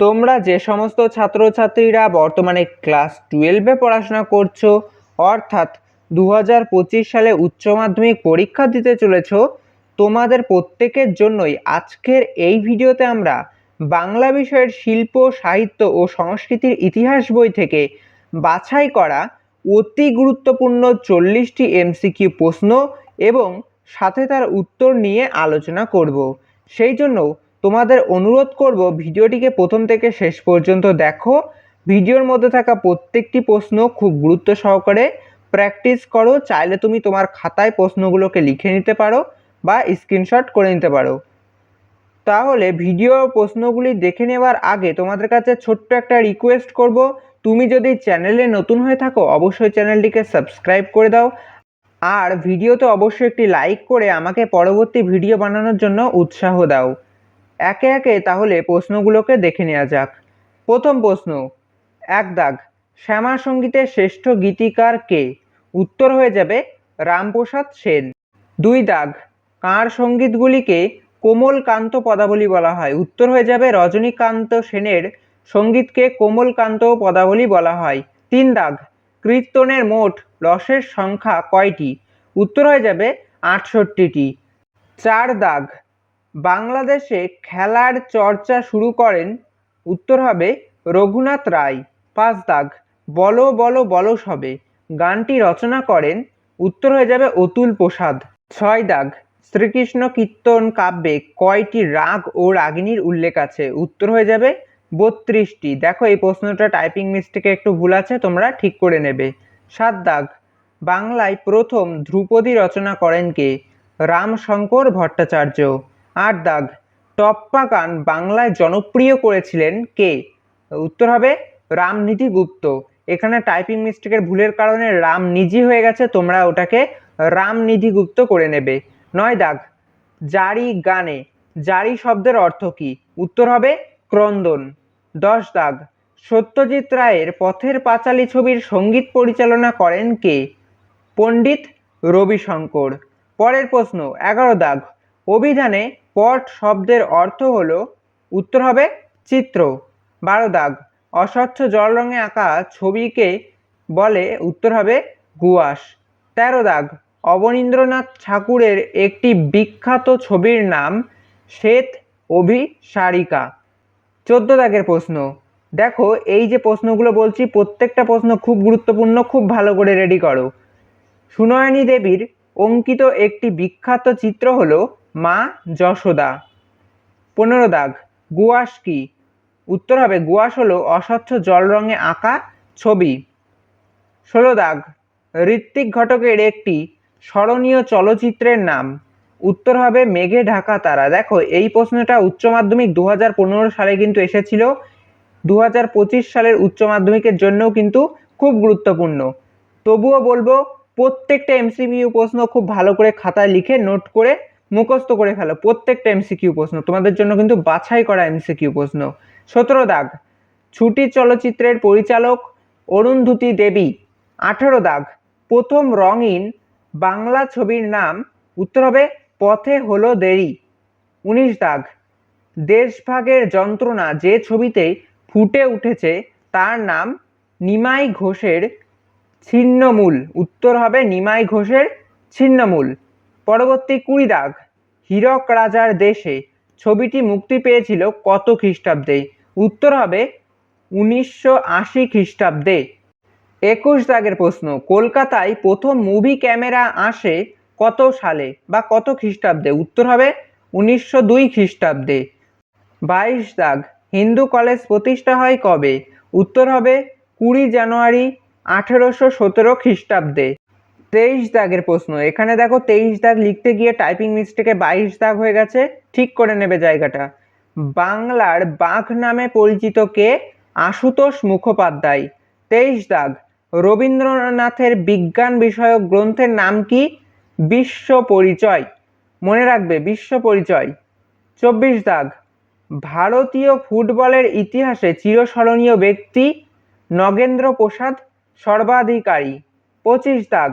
তোমরা যে সমস্ত ছাত্রছাত্রীরা বর্তমানে ক্লাস টুয়েলভে পড়াশোনা করছ, অর্থাৎ দু হাজার পঁচিশ সালে উচ্চ মাধ্যমিক পরীক্ষা দিতে চলেছ, তোমাদের প্রত্যেকের জন্যই আজকের এই ভিডিওতে আমরা বাংলা বিষয়ের শিল্প, সাহিত্য ও সংস্কৃতির ইতিহাস বই থেকে বাছাই করা অতি গুরুত্বপূর্ণ চল্লিশটি এমসিকিউ প্রশ্ন এবং সাথে তার উত্তর নিয়ে আলোচনা করব। সেই জন্য তোমাদের অনুরোধ করব ভিডিওটিকে প্রথম থেকে শেষ পর্যন্ত দেখো। ভিডিওর মধ্যে থাকা প্রত্যেকটি প্রশ্ন খুব গুরুত্ব সহকারে প্র্যাকটিস করো। চাইলে তুমি তোমার খাতায় প্রশ্নগুলোকে লিখে নিতে পারো বা স্ক্রিনশট করে নিতে পারো। তাহলে ভিডিও প্রশ্নগুলি দেখে নেওয়ার আগে তোমাদের কাছে ছোট্ট একটা রিকোয়েস্ট করব। তুমি যদি চ্যানেলে নতুন হয়ে থাকো, অবশ্যই চ্যানেলটিকে সাবস্ক্রাইব করে দাও। আর ভিডিওতে অবশ্যই একটি লাইক করে আমাকে পরবর্তী ভিডিও বানানোর জন্য উৎসাহ দাও। একে একে তাহলে প্রশ্নগুলোকে দেখে নেওয়া যাক। প্রথম প্রশ্ন, এক দাগ, শ্যামা সঙ্গীতের শ্রেষ্ঠ গীতিকার কে? উত্তর হয়ে যাবে রামপ্রসাদ সেন। দুই দাগ কার সঙ্গীতগুলিকে কোমলকান্ত পদাবলী বলা হয়। উত্তর হয়ে যাবে রজনীকান্ত সেনের সঙ্গীতকে কোমলকান্ত পদাবলী বলা হয়। তিন দাগ, কীর্তনের মোট রসের সংখ্যা কয়টি? উত্তর হয়ে যাবে আটষট্টিটি। চার দাগ বাংলাদেশে খেলার চর্চা শুরু করেন উত্তর হবে রঘুনাথ রায়। পাঁচ দাগ, বলো বলো বলো সবে, গানটি রচনা করেন, উত্তর হয়ে যাবে অতুল প্রসাদ। ছয় দাগ, শ্রীকৃষ্ণ কীর্তন কাব্যে কয়টি রাগ ও রাগিনীর উল্লেখ আছে? উত্তর হয়ে যাবে বত্রিশটি। দেখো এই প্রশ্নটা টাইপিং মিস্টেকে একটু ভুল আছে, তোমরা ঠিক করে নেবে। সাত দাগ, বাংলায় প্রথম ধ্রুপদী রচনা করেন কে? রামশঙ্কর ভট্টাচার্য। আট দাগ। টপ্পা গান বাংলায় জনপ্রিয় করেছিলেন কে? উত্তর হবে রামনীতি গুপ্ত। এখানে টাইপিং মিস্টেকের ভুলের কারণে রাম রামনিধি হয়ে গেছে, তোমরা ওটাকে রামনিধি গুপ্ত করে নেবে। নয় দাগ, জারি গানে। জারি শব্দের অর্থ কী? উত্তর হবে ক্রন্দন। দশ দাগ, সত্যজিৎ রায়ের পথের পাঁচালী ছবির সংগীত পরিচালনা করেন কে? পণ্ডিত রবিশঙ্কর। পরের প্রশ্ন, এগারো দাগ, অভিধানে পট শব্দের অর্থ হলো, উত্তর হবে চিত্র, বারো দাগ। অস্বচ্ছ জল রঙে আঁকা ছবিকে বলে উত্তর হবে গুয়াশ। তেরো দাগ। অবনীন্দ্রনাথ ঠাকুরের একটি বিখ্যাত ছবির নাম শ্বেত অভিসারিকা। চোদ্দ দাগের প্রশ্ন। দেখো, এই যে প্রশ্নগুলো বলছি, প্রত্যেকটা প্রশ্ন খুব গুরুত্বপূর্ণ, খুব ভালো করে রেডি করো। সুনয়নী দেবীর অঙ্কিত একটি বিখ্যাত চিত্র হলো মা যশোদা। পনেরো দাগ, গুয়াশ কি? উত্তর হবে, গুয়াশ হলো অস্বচ্ছ জল রঙে আঁকা ছবি। ষোলো দাগ, ঋত্বিক ঘটকের একটি স্মরণীয় চলচ্চিত্রের নাম। উত্তর হবে, মেঘে ঢাকা তারা। দেখো, এই প্রশ্নটা উচ্চ মাধ্যমিক দু হাজার পনেরো সালে কিন্তু এসেছিল। দু হাজার পঁচিশ সালের উচ্চ মাধ্যমিকের জন্যও কিন্তু খুব গুরুত্বপূর্ণ। তবুও বলব, প্রত্যেকটা এমসিবিউ প্রশ্ন খুব ভালো করে খাতায় লিখে নোট করে মুখস্থ করে ফেলো। প্রত্যেকটা এমসিকিউ প্রশ্ন। তোমাদের জন্য কিন্তু বাছাই করা এমসিকিউ প্রশ্ন। সতেরো দাগ। ছুটি চলচ্চিত্রের পরিচালক অরুন্ধতী দেবী। আঠেরো দাগ। প্রথম রঙিন বাংলা ছবির নাম। উত্তর হবে, পথে হলো দেরি। উনিশ দাগ। দেশভাগের যন্ত্রণা যে ছবিতে ফুটে উঠেছে, তার নাম নিমাই ঘোষের ছিন্নমূল। উত্তর হবে, নিমাই ঘোষের ছিন্নমূল। পরবর্তী কুড়ি দাগ। হীরক রাজার দেশে ছবিটি মুক্তি পেয়েছিল কত খ্রিস্টাব্দে? উত্তর হবে উনিশশো আশি খ্রিস্টাব্দে। একুশ দাগের প্রশ্ন, কলকাতায় প্রথম মুভি ক্যামেরা আসে কত সালে বা কত খ্রিস্টাব্দে? উত্তর হবে উনিশশো দুই খ্রিস্টাব্দে। বাইশ দাগ, হিন্দু কলেজ প্রতিষ্ঠা হয় কবে? উত্তর হবে কুড়ি জানুয়ারি আঠেরোশো সতেরো খ্রিস্টাব্দে। তেইশ দাগের প্রশ্ন। এখানে দেখো তেইশ দাগ লিখতে গিয়ে টাইপিং মিস্টেকে বাইশ দাগ হয়ে গেছে, ঠিক করে নেবে জায়গাটা। বাংলার বাঘ নামে পরিচিত কে? আশুতোষ মুখোপাধ্যায়। তেইশ দাগ, রবীন্দ্রনাথের বিজ্ঞান বিষয়ক গ্রন্থের নাম কি? বিশ্ব পরিচয়। মনে রাখবে, বিশ্ব পরিচয়। চব্বিশ দাগ, ভারতীয় ফুটবলের ইতিহাসে চিরস্মরণীয় ব্যক্তি নগেন্দ্র প্রসাদ সর্বাধিকারী। পঁচিশ দাগ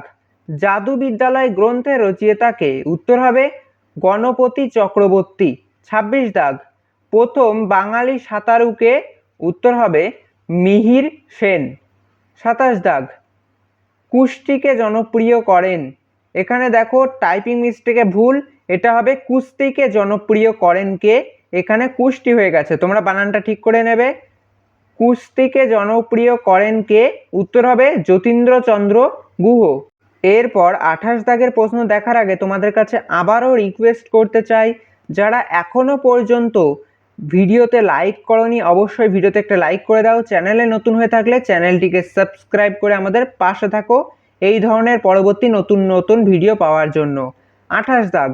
জাদু বিদ্যালয় গ্রন্থের রচয়িতাকে উত্তর হবে গণপতি চক্রবর্তী, ছাব্বিশ দাগ। প্রথম বাঙালি সাঁতারুকে উত্তর হবে মিহির সেন, সাতাশ দাগ। কুষ্টিকে জনপ্রিয় করেন। এখানে দেখো টাইপিং মিস্টেকে ভুল, এটা হবে কুস্তিকে জনপ্রিয় করেন কে? এখানে কুষ্টি হয়ে গেছে, তোমরা বানানটা ঠিক করে নেবে। কুস্তিকে জনপ্রিয় করেন কে? উত্তর হবে যতীন্দ্রচন্দ্র গুহ। এরপর আঠাশ দাগের প্রশ্ন দেখার আগে তোমাদের কাছে আবারও রিকোয়েস্ট করতে চাই, যারা এখনও পর্যন্ত ভিডিওতে লাইক করনি, অবশ্যই ভিডিওতে একটা লাইক করে দাও। চ্যানেলে নতুন হয়ে থাকলে চ্যানেলটিকে সাবস্ক্রাইব করে আমাদের পাশে থাকো এই ধরনের পরবর্তী নতুন নতুন ভিডিও পাওয়ার জন্য। আঠাশ দাগ,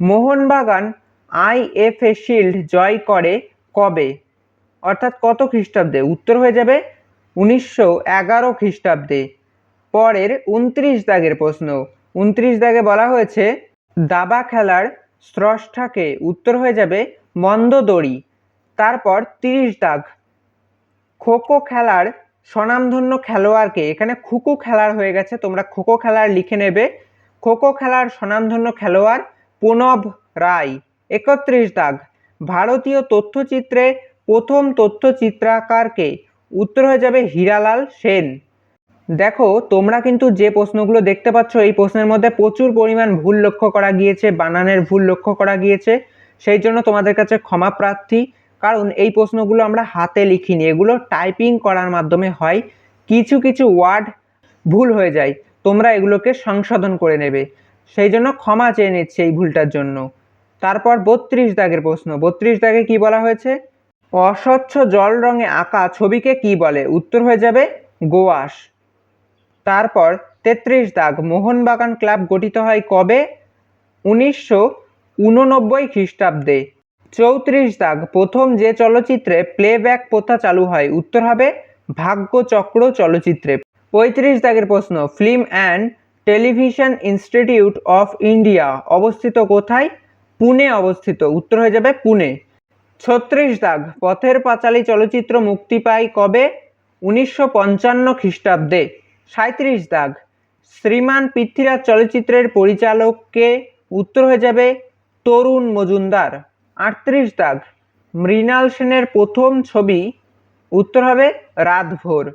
মোহনবাগান আই আইএফএ শিল্ড জয় করে কবে? অর্থাৎ কত খ্রিস্টাব্দে? উত্তর হয়ে যাবে উনিশশো এগারো খ্রিস্টাব্দে। পরের উনত্রিশ দাগের প্রশ্ন। উনত্রিশ দাগে বলা হয়েছে, দাবা খেলার স্রষ্টাকে উত্তর হয়ে যাবে মন্দ দড়ি, তারপর তিরিশ দাগ। খোখো খেলার স্বনামধন্য খেলোয়াড়কে, এখানে খুকু খেলার হয়ে গেছে, তোমরা খোখো খেলার লিখে নেবে। খোখো খেলার স্বনামধন্য খেলোয়াড় পুনব রায়, একত্রিশ দাগ। ভারতীয় তথ্যচিত্রে প্রথম তথ্যচিত্রাকারকে উত্তর হয়ে যাবে হীরালাল সেন। দেখো, তোমরা কিন্তু যে প্রশ্নগুলো দেখতে পাচ্ছ, এই প্রশ্নের মধ্যে প্রচুর পরিমাণ ভুল লক্ষ্য করা গিয়েছে, বানানের ভুল লক্ষ্য করা গিয়েছে। সেই জন্য তোমাদের কাছে ক্ষমা প্রার্থী। কারণ এই প্রশ্নগুলো আমরা হাতে লিখিনি। এগুলো টাইপিং করার মাধ্যমে হয়। কিছু কিছু ওয়ার্ড ভুল হয়ে যায়। তোমরা এগুলোকে সংশোধন করে নেবে। সেই জন্য ক্ষমা চেয়ে নিচ্ছে এই ভুলটার জন্য। তারপর বত্রিশ দাগের প্রশ্ন। বত্রিশ দাগে কি বলা হয়েছে? অস্বচ্ছ জল রঙে আঁকা ছবিকে কি বলে? উত্তর হয়ে যাবে গোয়াশ। তারপর তেত্রিশ দাগ মোহনবাগান ক্লাব গঠিত হয় কবে? উনিশশো উননব্বই খ্রিস্টাব্দে। চৌত্রিশ দাগ প্রথম যে চলচ্চিত্রে প্লেব্যাক প্রথা চালু হয়, উত্তর হবে ভাগ্যচক্র চলচ্চিত্রে। পঁয়ত্রিশ দাগের প্রশ্ন, film and television institute of India অবস্থিত কোথায়? পুনে অবস্থিত, উত্তর হয়ে যাবে পুনে। ছত্রিশ দাগ, পথের পাঁচালী চলচ্চিত্র মুক্তি পায় কবে? উনিশশো পঞ্চান্ন খ্রিস্টাব্দে। সাঁত্রিশ দাগ। শ্রীমান পৃথ্বীরাজ চলচ্চিত্রের পরিচালককে উত্তর হয়ে যাবে তরুণ মজুমদার। আটত্রিশ দাগ। মৃণাল সেনের প্রথম ছবি উত্তর হবে রাতভোর।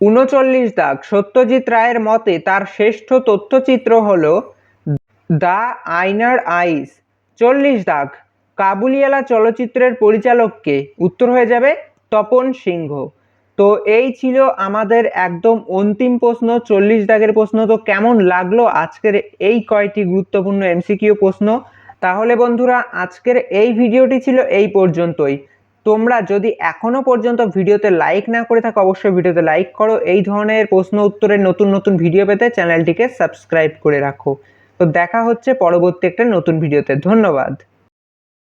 উনচল্লিশ দাগ। সত্যজিৎ রায়ের মতে তার শ্রেষ্ঠ তথ্যচিত্র হল দ্য আইনার আইস। চল্লিশ দাগ। কাবুলিওয়ালা চলচ্চিত্রের পরিচালককে উত্তর হয়ে যাবে তপন সিংহ। তো এই ছিল আমাদের একদম অন্তিম প্রশ্ন, চল্লিশ দাগের প্রশ্ন। তো কেমন লাগল আজকের এই কয়টি গুরুত্বপূর্ণ এমসিকিউ প্রশ্ন? তাহলে বন্ধুরা, আজকের এই ভিডিওটি ছিল এই পর্যন্তই। তোমরা যদি এখনও পর্যন্ত ভিডিওতে লাইক না করে থাকো, অবশ্যই ভিডিওতে লাইক করো। এই ধরনের প্রশ্ন উত্তরের নতুন নতুন ভিডিও পেতে চ্যানেলটিকে সাবস্ক্রাইব করে রাখো। তো দেখা হচ্ছে পরবর্তী একটা নতুন ভিডিওতে। ধন্যবাদ।